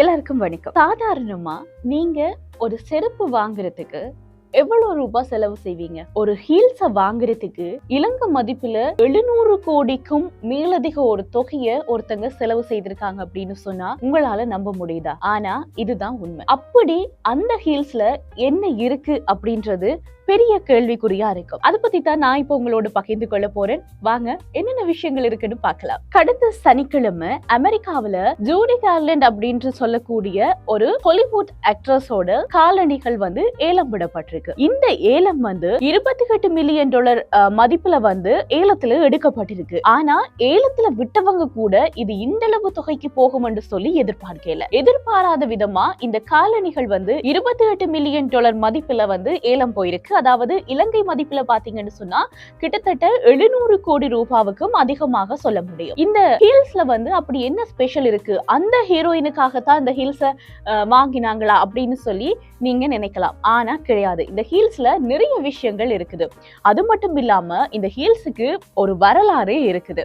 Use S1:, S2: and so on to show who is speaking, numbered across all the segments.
S1: எல்லாருக்கும் வணக்கம். சாதாரணமா நீங்க ஒரு செருப்பு வாங்குறதுக்கு எவ்வளவு ரூபாய் செலவு செய்வீங்க? ஒரு ஹீல்ஸ வாங்குறதுக்கு இலங்கை மதிப்புல எழுநூறு கோடிக்கும் மேலதிக ஒரு தொகையை ஒருத்தங்க செலவு செய்திருக்காங்க அப்படின்னு சொன்னா உங்களால நம்ப முடியுதா? ஆனா இதுதான் உண்மை. அப்படி அந்த ஹீல்ஸ்ல என்ன இருக்கு அப்படின்றது பெரிய கேள்விக்குறியா இருக்கும். அதை பத்தி தான் நான் இப்போ உங்களோட பகிர்ந்து கொள்ள போறேன். வாங்க என்னென்ன விஷயங்கள் இருக்குன்னு பார்க்கலாம். கடந்த சனிக்கிழமை அமெரிக்காவில ஜூடி கார்லண்ட் அப்படின்னு சொல்லக்கூடிய ஒரு ஹாலிவுட் ஆக்ட்ரஸோட காலணிகள் வந்து ஏலம் விடப்பட்டிருக்கு. இந்த ஏலம் வந்து இருபத்தி எட்டு மில்லியன் டாலர் மதிப்புல வந்து ஏலத்துல எடுக்கப்பட்டிருக்கு. ஆனா ஏலத்துல விட்டவங்க கூட இது இந்த அளவு தொகைக்கு போகும் என்று சொல்லி எதிர்பார்க்கல. எதிர்பாராத விதமா இந்த காலணிகள் வந்து இருபத்தி எட்டு மில்லியன் டாலர் மதிப்புல வந்து ஏலம் போயிருக்கு. அதாவது இலங்கை மதிப்புல பாத்தீங்கன்னு சொன்னா கிட்டத்தட்ட எழுநூறு கோடி ரூபாவுக்கும் அதிகமாக சொல்ல முடியும். இந்த ஹீல்ஸ்ல வந்து அப்படி என்ன ஸ்பெஷல் இருக்கு? அந்த ஹீரோயினுக்காகத்தான் இந்த ஹீல்ஸ வாங்கினாங்களா அப்படின்னு சொல்லி நீங்க நினைக்கலாம். ஆனா கிடையாது. இந்த ஹீல்ஸ்ல நிறைய விஷயங்கள் இருக்குது. அது மட்டும் இல்லாம இந்த ஹீல்ஸுக்கு ஒரு வரலாறே இருக்குது.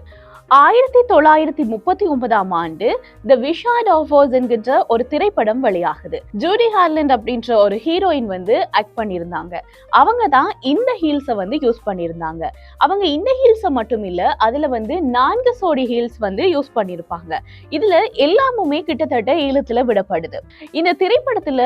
S1: ஆயிரத்தி தொள்ளாயிரத்தி முப்பத்தி ஒன்பதாம் ஆண்டு த விஷாட் ஆஃபர்ஸ் என்கின்ற ஒரு திரைப்படம் வெளியாகுது. ஜூடி ஹார்லண்ட் அப்படின்ற ஒரு ஹீரோயின் வந்து ஆக்ட் பண்ணியிருந்தாங்க. அவங்க தான் இந்த ஹீல்ஸை வந்து யூஸ் பண்ணியிருந்தாங்க. அவங்க இந்த ஹீல்ஸை மட்டும் இல்லை அதில் வந்து நான்கு சோடி ஹீல்ஸ் வந்து யூஸ் பண்ணியிருப்பாங்க. இதில் எல்லாமுமே கிட்டத்தட்ட ஈழத்தில் விடப்படுது. இந்த திரைப்படத்தில்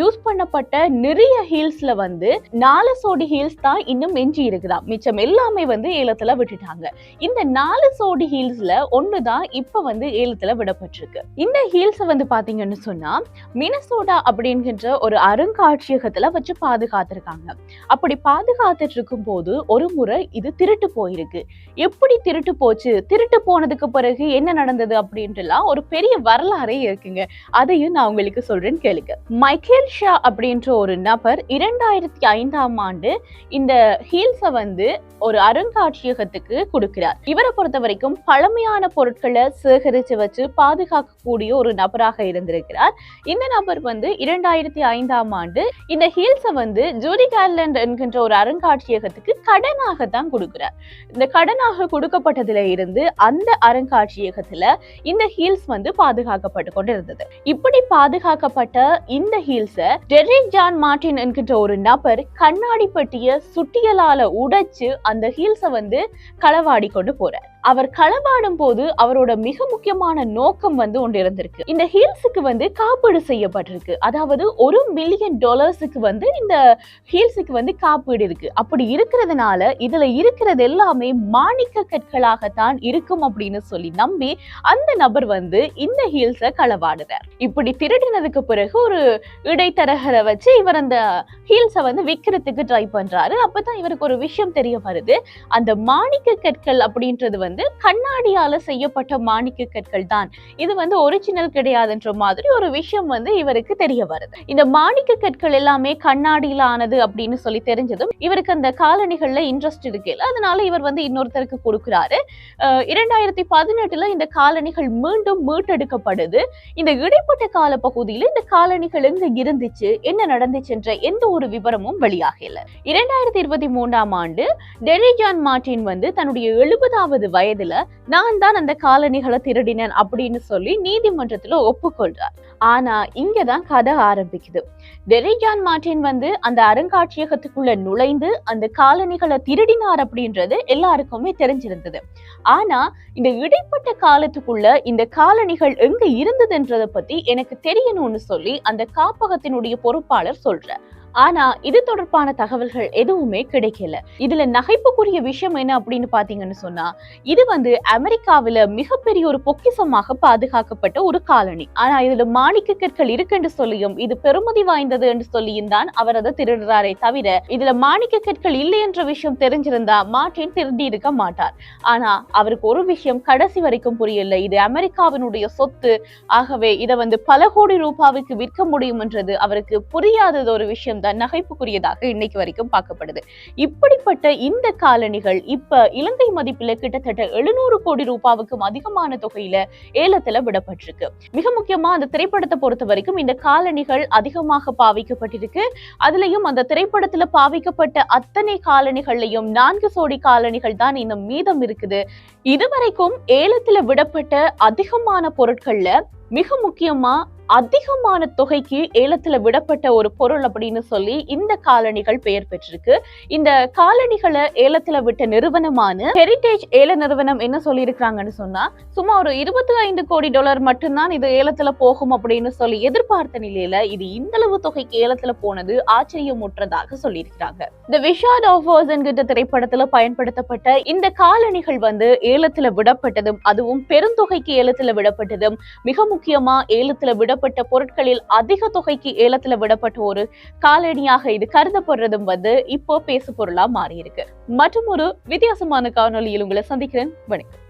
S1: யூஸ் பண்ணப்பட்ட நிறைய ஹீல்ஸில் வந்து நாலு சோடி ஹீல்ஸ் தான் இன்னும் எஞ்சி இருக்குதா மிச்சம் எல்லாமே வந்து ஈழத்தில் விட்டுட்டாங்க. இந்த நாலு சோடி ஹீல்ஸ்ல ஒன்று தான் இப்போ வந்து ஏலத்தில் விடப்பட்டிருக்கு. இந்த ஹீல்ஸ் வந்து பார்த்தீங்கன்னு சொன்னா மினசோடா அப்படிங்கிற ஒரு அருங்காட்சியகத்தில் வச்சு பாதுகாத்திருக்காங்க. அப்படி பாதுகாத்துட்டு இருக்கும் போது ஒரு முறை இது திருட்டு போயிருக்கு. எப்படி திருட்டு போச்சு? திருட்டு போனதுக்கு பிறகு என்ன நடந்தது அப்படின்றலாம் ஒரு பெரிய வரலாறே இருக்குங்க. அதையும் நான் உங்களுக்கு சொல்றேன் கேளுங்க. மைக்கேல் ஷா அப்படின்ற ஒரு நபர் இரண்டாயிரத்தி ஐந்தாம் ஆண்டு இந்த ஹீல்ஸை வந்து ஒரு அருங்காட்சியகத்துக்கு கொடுக்கிறார். இவரை பொறுத்தவரை வரைக்கும் பழமையான பொருட்களை சேகரித்து வச்சு பாதுகாக்கக்கூடிய ஒரு நபராக இருந்திருக்கிறார். இந்த நபர் வந்து இரண்டாயிரத்தி ஐந்தாம் ஆண்டு இந்த ஹீல்ஸை வந்து ஜூடி கார்லண்ட் என்கின்ற ஒரு அருங்காட்சியகத்துக்கு கடனாக தான் கொடுக்கிறார். இந்த கடனாக கொடுக்கப்பட்டதுல இருந்து அந்த அருங்காட்சியகத்துல இந்த ஹீல்ஸ் வந்து பாதுகாக்கப்பட்டு கொண்டிருந்தது. இப்படி பாதுகாக்கப்பட்ட இந்த ஹீல்ஸை டெரிக் ஜான் மார்டின் என்கின்ற ஒரு நபர் கண்ணாடி பெட்டிய சுட்டியலால உடைச்சு அந்த ஹீல்ஸை வந்து களவாடி கொண்டு போறார். அவர் களமாடும் போது அவரோட மிக முக்கியமான நோக்கம் வந்து ஒன்று இருந்திருக்கு இந்த ஹீல்ஸுக்கு வந்து காப்பீடு செய்யப்பட்டிருக்கு. அதாவது ஒரு மில்லியன் டாலர்ஸுக்கு வந்து இந்த ஹீல்ஸுக்கு வந்து காப்பீடு இருக்கு. அப்படி இருக்கிறதுனால இதுல இருக்கிறது எல்லாமே மாணிக்க கற்களாகத்தான் இருக்கும் அப்படின்னு சொல்லி நம்பி அந்த நபர் வந்து இந்த ஹீல்ஸை களவாடுறார். இப்படி திருடினதுக்கு பிறகு ஒரு இடைத்தரகரை வச்சு இவர் அந்த ஹீல்ஸை வந்து விற்கிறதுக்கு ட்ரை பண்றாரு. அப்பதான் இவருக்கு ஒரு விஷயம் தெரிய வருது. அந்த மாணிக்க கற்கள் அப்படின்றது வந்து கண்ணாடியால செய்யப்பட்ட மாணிக்க கற்கள் தான். இது வந்து ஒரிஜினல் கிடையாதுன்ற மாதிரி ஒரு விஷயம் வந்து இவருக்கு தெரிய வருது. இந்த மாணிக்க கற்கள் எல்லாமே கண்ணாடியில ஆனது அப்படின்னு சொல்லி தெரிஞ்சதும் இவருக்கு அந்த காலணிகள்ல இன்ட்ரெஸ்ட் இருக்கு அதனால இவர் வந்து இன்னொருத்தருக்கு கொடுக்குறாரு. இரண்டாயிரத்தி பதினெட்டுல இந்த காலணிகள் மீண்டும் மீட்டெடுக்கப்படுது. இந்த இடைப்பட்ட கால பகுதியில இந்த காலணிகள் எங்க இருந்துச்சு என்ன நடந்துச்சுன்ற எந்த ஒரு விவரமும் வெளியாகல. இரண்டாயிரத்தி இருபத்தி மூன்றாம் ஆண்டு டெரிஜான் மார்டின் வந்து தன்னுடைய எழுபதாவது வயதுல நான் தான் அந்த காலணிகளை திருடினேன் அப்படின்னு சொல்லி நீதிமன்றத்துல ஒப்புக்கொள்றார். ஆனா இங்கதான் கதை ஆரம்பிக்குது. டெரிஜான் மார்டின் வந்து அந்த அருங்காட்சியகத்துக்குள்ள நுழைந்து அந்த காலணிகளை திருடினார் அப்படின்றது எல்லாருக்குமே தெரிஞ்சிருந்தது. ஆனா இந்த இடைப்பட்ட காலத்துக்குள்ள இந்த காலணிகள் எங்க இருந்ததுன்றத பத்தி எனக்கு தெரியணும்னு சொல்லி அந்த காப்பகத்தினுடைய பொறுப்பாளர் சொல்ற ஆனா இது தொடர்பான தகவல்கள் எதுவுமே கிடைக்கல. இதுல நகைப்புக்குரிய விஷயம் என்ன அப்படின்னு பாத்தீங்கன்னு சொன்னா இது வந்து அமெரிக்காவில மிகப்பெரிய ஒரு பொக்கிசமாக பாதுகாக்கப்பட்ட ஒரு காலனி. ஆனா இதுல மாணிக்க கற்கள் இருக்குன்னு சொல்லியும் இது பெருமதி வாய்ந்தது என்று சொல்லியும் தான் அவர் அதை திருடுறாரே தவிர இதுல மாணிக்க கற்கள் இல்லை என்ற விஷயம் தெரிஞ்சிருந்தா மார்டின் திருடி இருக்க மாட்டார். ஆனா அவருக்கு ஒரு விஷயம் கடைசி வரைக்கும் புரியல. இது அமெரிக்காவினுடைய சொத்து. ஆகவே இதை வந்து பல கோடி ரூபாவுக்கு விற்க முடியும் என்றது அவருக்கு புரியாதது ஒரு விஷயம் தான் நகைப்புக்குரியதாக இன்னைக்கு வரைக்கும் பார்க்கப்படுது. இப்படிப்பட்ட இந்த காலணிகள் இப்ப இலங்கை மதிப்பில் கிட்டத்தட்ட எழுநூறு கோடி ரூபாவுக்கும் அதிகமான தொகையில ஏலத்துல விடப்பட்டிருக்கு. மிக முக்கியமா அந்த திரைப்படத்தை பொறுத்த வரைக்கும் இந்த காலணிகள் அதிகமாக பாவிக்கப்பட்டிருக்கு. அதுலயும் அந்த திரைப்படத்துல பாவிக்கப்பட்ட அத்தனை காலணிகள்லயும் நான்கு சோடி காலணிகள் தான் இன்னும் மீதம் இருக்குது. இதுவரைக்கும் ஏலத்துல விடப்பட்ட அதிகமான பொருட்கள்ல மிக முக்கியமா அதிகமான தொகைக்கு ஏலத்துல விடப்பட்ட ஒரு பொருள் அப்படின்னு சொல்லி இந்த காலணிகள் பெயர் பெற்றிருக்கு. இந்த காலணிகளை ஏலத்துல விட்ட நிறுவனமான ஹெரிடேஜ் ஏல நிறுவனம் என்ன சொல்லியிருக்கிறாங்கன்னு சொன்னா சும்மா ஒரு இருபத்தி ஐந்து கோடி டாலர் மட்டும்தான் இது ஏலத்துல போகும் அப்படின்னு சொல்லி எதிர்பார்த்த நிலையில இது இந்த அளவு தொகைக்கு ஏலத்துல போனது ஆச்சரியமுற்றதாக சொல்லியிருக்கிறாங்க. இந்த விஷாட் ஆஃபர்ஸ் என்கிற திரைப்படத்துல பயன்படுத்தப்பட்ட இந்த காலணிகள் வந்து ஏலத்துல விடப்பட்டதும் அதுவும் பெருந்தொகைக்கு ஏலத்துல விடப்பட்டதும் மிக முக்கியமா ஏலத்துல விடப்பட்ட பொருட்களில் அதிக தொகைக்கு ஏலத்துல விடப்பட்ட ஒரு காலணியாக இது கருதப்படுறதும் வந்து இப்போ பேசு பொருளா மாறி இருக்கு மற்றும் ஒரு வித்தியாசமான காணொலியில் உங்களை சந்திக்கிறேன். வணக்கம்.